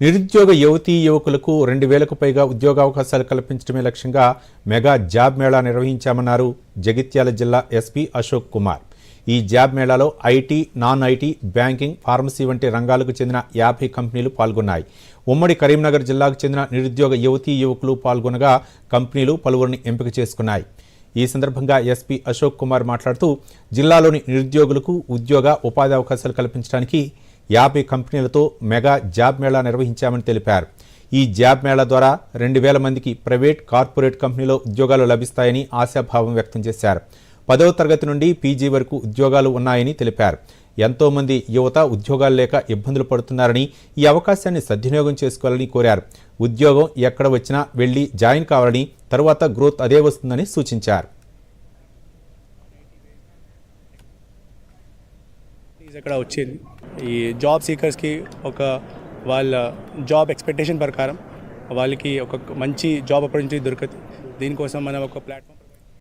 నిరుద్యోగ యువతీ యువకులకు రెండు వేలకు పైగా ఉద్యోగావకాశాలు కల్పించడమే లక్ష్యంగా మెగా జాబ్ మేళా నిర్వహించామన్నారు జగిత్యాల జిల్లా ఎస్పీ అశోక్ కుమార్. ఈ job మేళాలో IT non IT banking pharmacy వంటి రంగాలకు చెందిన యాభై కంపెనీలు పాల్గొన్నాయి. ఉమ్మడి కరీంనగర్ జిల్లాకు చెందిన నిరుద్యోగ యువతీ యువకులు పాల్గొనగా కంపెనీలు పలువురిని ఎంపిక చేసుకున్నాయి. ఈ సందర్భంగా ఎస్పీ అశోక్ కుమార్ మాట్లాడుతూ జిల్లాలోని నిరుద్యోగులకు ఉద్యోగ ఉపాధి అవకాశాలు కల్పించడానికి యాభై కంపెనీలతో మెగా జాబ్ మేళా నిర్వహించామని తెలిపారు. ఈ జాబ్ మేళా ద్వారా రెండు వేల మందికి ప్రైవేట్ కార్పొరేట్ కంపెనీలో ఉద్యోగాలు లభిస్తాయని ఆశాభావం వ్యక్తం చేశారు. పదవ తరగతి నుండి పీజీ వరకు ఉద్యోగాలు ఉన్నాయని తెలిపారు. ఎంతోమంది యువత ఉద్యోగాలు లేక ఇబ్బందులు పడుతున్నారని ఈ అవకాశాన్ని సద్వినియోగం చేసుకోవాలని కోరారు. ఉద్యోగం ఎక్కడ వచ్చినా వెళ్ళి జాయిన్ కావాలని తరువాత గ్రోత్ అదే వస్తుందని సూచించారు. ఈజ్ అక్కడ వచ్చింది. ఈ జాబ్ సీకర్స్కి ఒక వాళ్ళ జాబ్ ఎక్స్పెక్టేషన్ ప్రకారం వాళ్ళకి ఒక మంచి జాబ్ ఆపర్చునిటీ దొరుకుతుంది. దీనికోసం మనం ఒక ప్లాట్ఫామ్